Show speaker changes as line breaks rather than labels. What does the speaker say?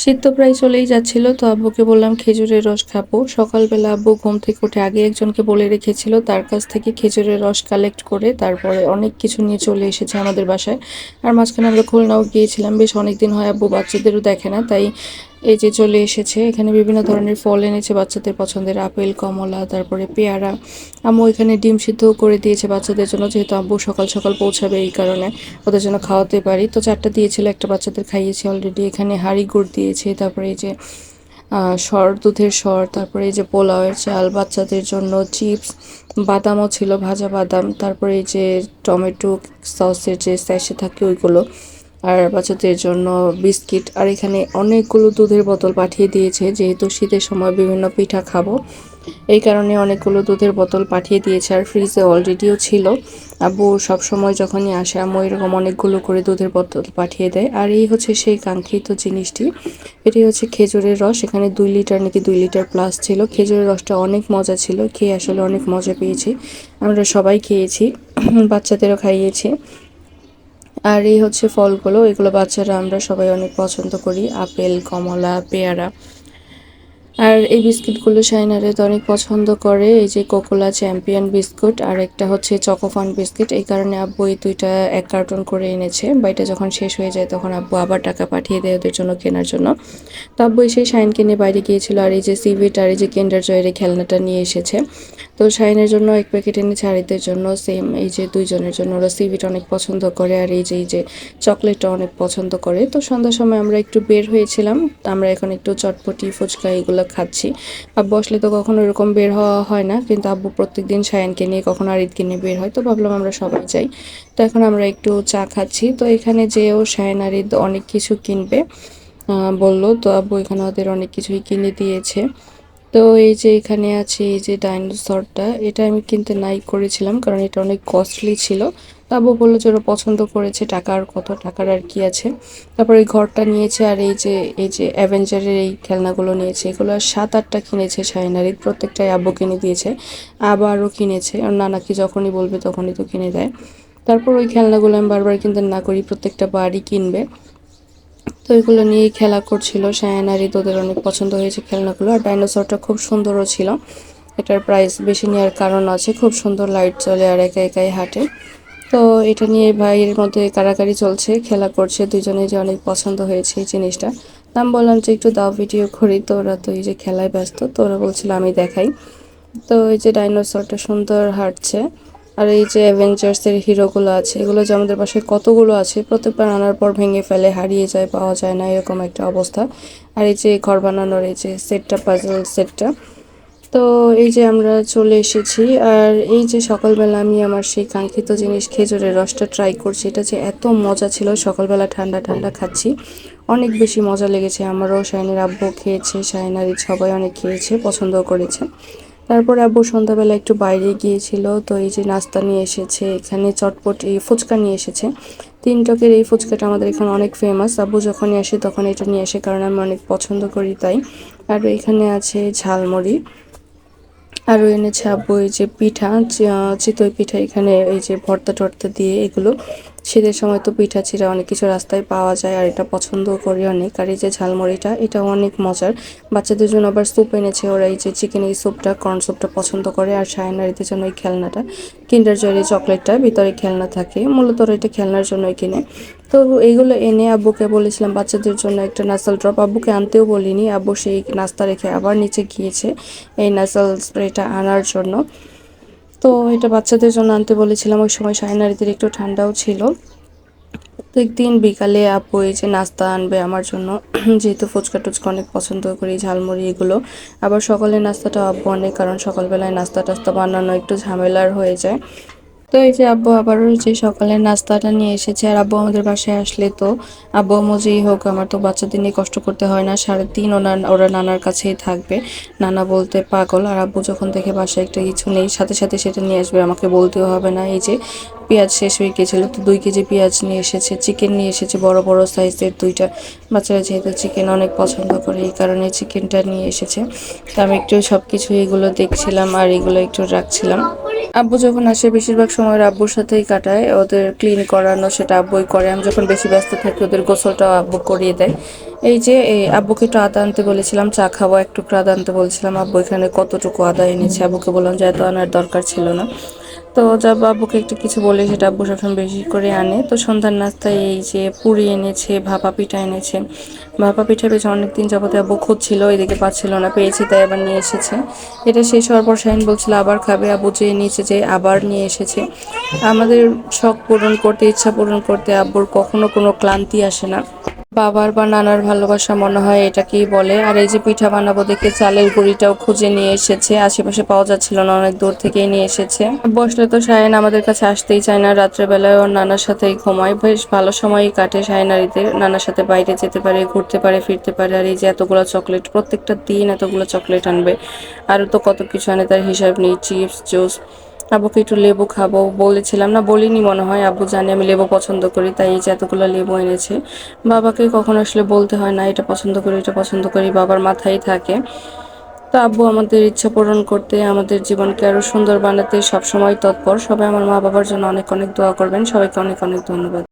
শীত তো প্রায় চলেই যাচ্ছিল, তো আব্বুকে বললাম, খেজুরের রস খাব। সকালবেলা আব্বু ঘুম থেকে উঠে আগে একজনকে বলে রেখেছিল, তার কাছ থেকে খেজুরের রস কালেক্ট করে তারপরে অনেক কিছু নিয়ে চলে এসেছে আমাদের বাসায়। আর মাঝখানে আমরা খুলনাও গিয়েছিলাম, বেশ অনেক দিন হয় আব্বু বাচ্চাদেরও দেখে না, তাই এই যে চলে এসেছে, এখানে বিভিন্ন ধরনের ফল এনেছে বাচ্চাদের পছন্দের, আপেল, কমলা, তারপরে পেয়ারা। আম্মু এখানে ডিম সিদ্ধ করে দিয়েছে বাচ্চাদের জন্য, যেহেতু আব্বু সকাল সকাল পৌঁছাবে এই কারণে ওদের জন্য খাওয়াতে পারি। তো চারটা দিয়েছিল, একটা বাচ্চাদের খাইয়েছি অলরেডি এখানে হাঁড়ি গুড় দিয়েছে, তারপরে এই যে সর, দুধের সর, তারপরে এই যে পোলাওয়ের চাল, বাচ্চাদের জন্য চিপস, বাদামও ছিল, ভাজা বাদাম, তারপরে এই যে টমেটো, সসের যে স্যাশে থাকে ওইগুলো। আর বাচ্চাদের জন্য বিস্কিট, আর এখানে অনেকগুলো দুধের বোতল পাঠিয়ে দিয়েছে, যেহেতু শীতের সময় বিভিন্ন পিঠা খাব। এই কারণে অনেকগুলো দুধের বোতল পাঠিয়ে দিয়েছে, আর ফ্রিজে অলরেডিও ছিল। আব্বু সব সময় যখনই আসে, আম্মু এরকম অনেকগুলো করে দুধের বোতল পাঠিয়ে দেয়। আর এই হচ্ছে সেই কাঙ্ক্ষিত জিনিসটি। এটি হচ্ছে খেজুরের রস, এখানে দুই লিটার নাকি দুই লিটার প্লাস ছিল। খেজুরের রসটা অনেক মজা ছিল, খেয়ে আসলে অনেক মজা পেয়েছি। আমরা সবাই খেয়েছি, বাচ্চাদেরও খাইয়েছি। আর এই হচ্ছে ফলগুলো এগুলো বাচ্চারা আমরা সবাই অনেক পছন্দ করি আপেল কমলা পেয়ারা। আর এই বিস্কিটগুলো শাইনারে তো অনেক পছন্দ করে, এই যে কোকোলা চ্যাম্পিয়ন বিস্কুট আর একটা হচ্ছে চকোফান বিস্কিট। এই কারণে আব্বু এই দুইটা এক কার্টন করে এনেছে, বা এটা যখন শেষ হয়ে যায় তখন আব্বু আবার টাকা পাঠিয়ে দেয় ওদের জন্য কেনার জন্য। তো আব্বু সেই শাইন কিনে বাইরে গিয়েছিল আর এই যে সিভিট আর এই যে কেন্ডার জয়ের খেলনাটা নিয়ে এসেছে। তো শাইনের জন্য এক প্যাকেট এনেছে আরিতের জন্য, সেম এই যে দুইজনের জন্য। ওরা সিভিট অনেক পছন্দ করে আর এই যে এই যে চকলেটটা অনেক পছন্দ করে। তো সন্ধ্যার সময় আমরা একটু বের হয়েছিলাম, আমরা এখন একটু চটপটি, ফুচকা এগুলো খাচ্ছি। আব্বু আসলে তো কখনো এরকম বের হওয়া হয় না, কিন্তু আব্বু প্রত্যেকদিন সায়নকে নিয়ে কখনো আর ঈদকে নিয়ে বের হয়, তো ভাবলাম আমরা সবাই যাই। তো এখন আমরা একটু চা খাচ্ছি, তো এখানে যেও সায়ান ঈদ অনেক কিছু কিনবে বলল, তো আব্বু এখানে ওদের অনেক কিছুই কিনে দিয়েছে। তো এই যে এখানে আছে এই যে ডাইনোসরটা, এটা আমি কিনতে নাই করেছিলাম কারণ এটা অনেক কস্টলি ছিল। তাবু বলল যে ওরা পছন্দ করেছে টাকার কত, টাকার আর কি আছে। তারপর এই ঘরটা নিয়েছে আর এই যে এই যে অ্যাভেঞ্জারের এই খেলনাগুলো নিয়েছে, এগুলো সাত আটটা কিনেছে শাইনারি প্রত্যেকটাই আব্বু কিনে দিয়েছে, আবারও কিনেছে। আর নানাকি যখনই বলবে তখনই তো কিনে দেয়। তারপর ওই খেলনাগুলো আমি বারবার কিনতে না করি, প্রত্যেকটা বাড়ি কিনবে। তো এগুলো নিয়েই খেলা করছিল। শায়ানারি তোদের অনেক পছন্দ হয়েছে খেলনাগুলো। আর ডাইনোসরটা খুব সুন্দরও ছিল। এটার প্রাইস বেশি নেওয়ার কারণ আছে। খুব সুন্দর লাইট চলে আর একা একাই হাঁটে। তো এটা নিয়ে ভাইয়ের মধ্যে কারাকারি চলছে, খেলা করছে। দুজনে যে অনেক পছন্দ হয়েছে এই জিনিসটা। নাম বললাম যে, একটু দাও ভিডিও করি। তো ওরা তো এই যে খেলায় ব্যস্ত। তো ওরা বলছিল, আমি দেখাই। তো এই যে ডাইনোসরটা সুন্দর হাঁটছে। আর এই যে অ্যাভেঞ্জার্সের হিরোগুলো আছে, এগুলো যে আমাদের পাশে কতগুলো আছে, প্রত্যেকবার আনার পর ভেঙে ফেলে, হারিয়ে যায়, পাওয়া যায় না, এরকম একটা অবস্থা। আর এই যে ঘর বানানোর এই যে সেটটা পাজল সেটটা তো এই যে আমরা চলে এসেছি, আর এই যে সকালবেলা আমি আমার সেই কাঙ্ক্ষিত জিনিস খেজুরের রসটা ট্রাই করছি, এটা যে এত মজা ছিল, সকালবেলা ঠান্ডা ঠান্ডা খাচ্ছি। অনেক বেশি মজা লেগেছে, আমারও শাইনের আব্বু খেয়েছে, শাইনার সবাই অনেক খেয়েছে পছন্দ করেছে। তারপরে আব্বু সন্ধ্যাবেলা একটু বাইরে গিয়েছিল, তো এই যে নাস্তা নিয়ে এসেছে, এখানে চটপট এই ফুচকা নিয়ে এসেছে। তিন টকের এই ফুচকাটা আমাদের এখানে অনেক ফেমাস আব্বু যখনই আসে তখন এটা নিয়ে আসে, কারণ আমি অনেক পছন্দ করি তাই। আর এখানে আছে ঝালমুড়ি। আরও এনেছে আব্বু এই যে পিঠা চিতই পিঠা, এখানে এই যে ভর্তা টর্তা দিয়ে এগুলো। শীতের সময় তো পিঠা চিরা অনেক কিছু রাস্তায় পাওয়া যায়, আর এটা পছন্দ করি অনেক। আর এই যে ঝালমুড়িটা এটা অনেক মজার। বাচ্চাদের জন্য আবার স্যুপ এনেছে ওরা, এই যে চিকেন এই স্যুপটা কর্ন স্যুপটা পছন্দ করে, আর সায়নারিদের জন্য এই খেলনাটা। কিন্ডার জয়ের চকলেটটা, ভিতরে খেলনা থাকে, মূলত ওরা এটা খেলনার জন্যই কিনে। তো এইগুলো এনে আব্বুকে বলেছিলাম, বাচ্চাদের জন্য একটা নাসাল ড্রপ আব্বুকে আনতেও বলিনি, আব্বু সেই নাস্তা রেখে আবার নিচে গিয়েছে, এই নাসাল স্প্রেটা আনার জন্য। তো এটা বাচ্চাদের জন্য আনতে বলেছিলাম, ওই সময় সাইনারিদের একটু ঠান্ডাও ছিল। প্রত্যেকদিন বিকালে আপু এই যে নাস্তা আনবে আমার জন্য, যেহেতু ফুচকা টুচকা অনেক পছন্দ করি, ঝালমুড়ি এগুলো। আবার সকালের নাস্তাটা আব্বু অনেক, কারণ সকালবেলায় নাস্তা টাস্তা বানানো একটু ঝামেলার হয়ে যায়। তো এই যে আব্বু আবারও যে সকালের নাস্তাটা নিয়ে এসেছে, আর আব্বু আমাদের বাসায় আসলে তো আব্বু মজেই হোক, আমার তো বাচ্চাদের নিয়ে কষ্ট করতে হয় না সাড়ে তিন ওনার, ওরা নানার কাছেই থাকবে। নানা বলতে পাগল, আর আব্বু যখন দেখে বাসায় একটা কিছু নেই, সাথে সাথে সেটা নিয়ে আসবে, আমাকে বলতেও হবে না। এই যে পেঁয়াজ শেষ হয়ে গেছিল, তো দুই কেজি পেঁয়াজ নিয়ে এসেছে চিকেন নিয়ে এসেছে, বড় বড় সাইজের দুইটা। বাচ্চারা যেহেতু চিকেন অনেক পছন্দ করে, এই কারণে চিকেনটা নিয়ে এসেছে। তো আমি একটু সব কিছু এগুলো দেখছিলাম, আর এগুলো একটু রাখছিলাম। আব্বু যখন আসে, বেশিরভাগ সময় আব্বুর সাথেই কাটায়। ওদের ক্লিন করানো সেটা আব্বুই করে। আমি যখন বেশি ব্যস্ত থাকি, ওদের গোসলটাও আব্বু করিয়ে দেয়। এই যে আব্বুকে একটু আদা আনতে বলেছিলাম, চা খাওয়া একটু আদা আনতে বলছিলাম, আব্বু এখানে কতটুকু আদা এনেছে? আব্বুকে বললাম যে, এত আনার দরকার ছিল না। তো যা আব্বুকে একটু কিছু বলে, সেটা আব্বু সবসময় বেশি করে আনে। তো সন্ধ্যার নাস্তায় এই যে পুরি এনেছে, ভাপা পিঠা এনেছে। ভাপা পিঠা বেশ অনেকদিন যাবতে আব্বু খুঁজছিল, এদিকে পাচ্ছিল না, পেয়েছি তাই আবার নিয়ে এসেছে। এটা শেষ হওয়ার পর শাহিন বলছিল, আবার খাবে? আব্বু যে নিয়েছে যে আবার নিয়ে এসেছে। আমাদের শখ পূরণ করতে, ইচ্ছা পূরণ করতে আব্বুর কখনো কোনো ক্লান্তি আসে না। বাবার বা নানার ভালোবাসা মনে হয় এটাকেই বলে? আর এই যে পিঠা বানাবো দেখে চালের গুঁড়িটাও খুঁজে নিয়ে এসেছে। আশেপাশে পাওয়া যাচ্ছিল না, অনেক দূর থেকেই নিয়ে এসেছে। বসলে তো শায়ন আমাদের কাছে আসতেই চায় না। রাত্রেবেলায় ওর নানার সাথেই ঘুমায়। বেশ ভালো সময়ই কাটে শায়নারিতে নানার সাথে বাইরে যেতে পারে, ঘুরতে পারে, ফিরতে পারে। আর এই যে এতগুলো চকলেট, প্রত্যেকটা দিন এতগুলো চকলেট আনবে। আরও তো কত কিছু আনে, তার হিসাব নেই। চিপস, জুস আব্বুকে একটু লেবু খাব বলেছিলাম। না, বলিনি মনে হয়, আব্বু জানে আমি লেবু পছন্দ করি, তাই এই যে এতগুলো লেবু এনেছে। বাবাকে কখনো আসলে বলতে হয় না, এটা পছন্দ করি এটা পছন্দ করি, বাবার মাথায় থাকে। তো আব্বু আমাদের ইচ্ছা পূরণ করতে, আমাদের জীবনকে আরও সুন্দর বানাতে সবসময় তৎপর। সবাই আমার মা বাবার জন্য অনেক অনেক দোয়া করবেন, সবাইকে অনেক অনেক ধন্যবাদ।